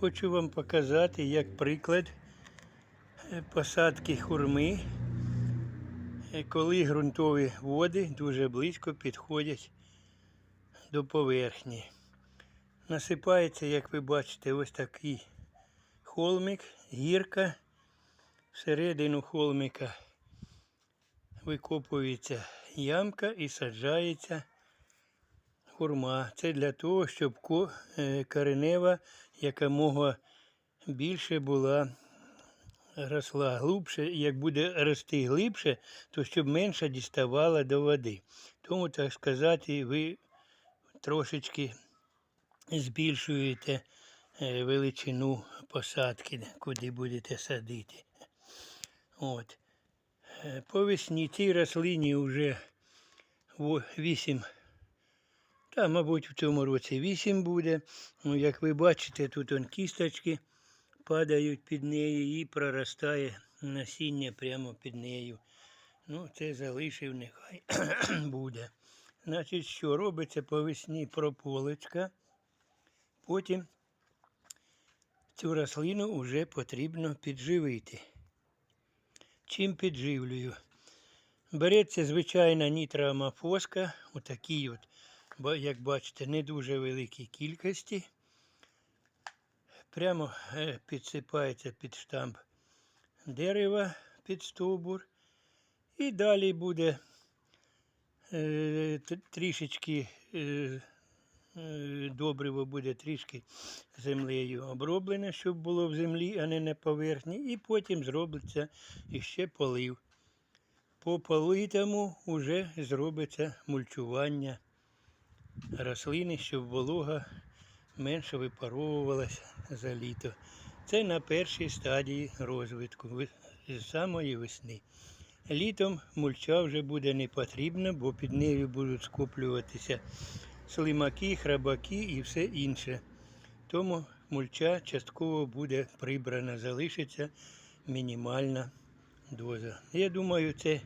Хочу вам показати, як приклад е, посадки хурми, е, коли ґрунтові води дуже близько підходять до поверхні. Насипається, як ви бачите, ось такий холмик, гірка. Всередину холмика викопується ямка і саджається хурма. Це для того, щоб е, коренева якомога більше була росла глибше. Як буде рости глибше, то щоб менше діставала до води. Тому, так сказати, ви трошечки збільшуєте е, величину посадки, куди будете садити. От. Е, По весні цій рослині вже 8, та, мабуть, в цьому році 8 буде. Ну, як ви бачите, тут он кісточки падають під нею і проростає насіння прямо під нею. Ну, це залишив, нехай буде. Значить, що робиться по весні прополочка, потім цю рослину вже потрібно підживити. Чим підживлюю? Береться звичайна нітроамофоска, отакій от, як бачите, не дуже великій кількості. Прямо е, підсипається під штамп дерева під стовбур. І далі буде е, трішечки е, добриво буде трішки землею оброблене, щоб було в землі, а не на поверхні. І потім зробиться іще полив. По политому вже зробиться мульчування рослини, щоб волога менше випаровувалася за літо. Це на першій стадії розвитку з самої весни. Літом мульча вже буде не потрібна, бо під нею будуть скоплюватися слимаки, храбаки і все інше. Тому мульча частково буде прибрана, залишиться мінімальна доза. Я думаю, це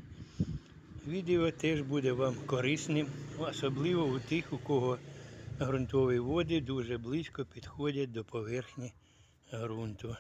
відео теж буде вам корисним, особливо у тих, у кого ґрунтові води дуже близько підходять до поверхні ґрунту.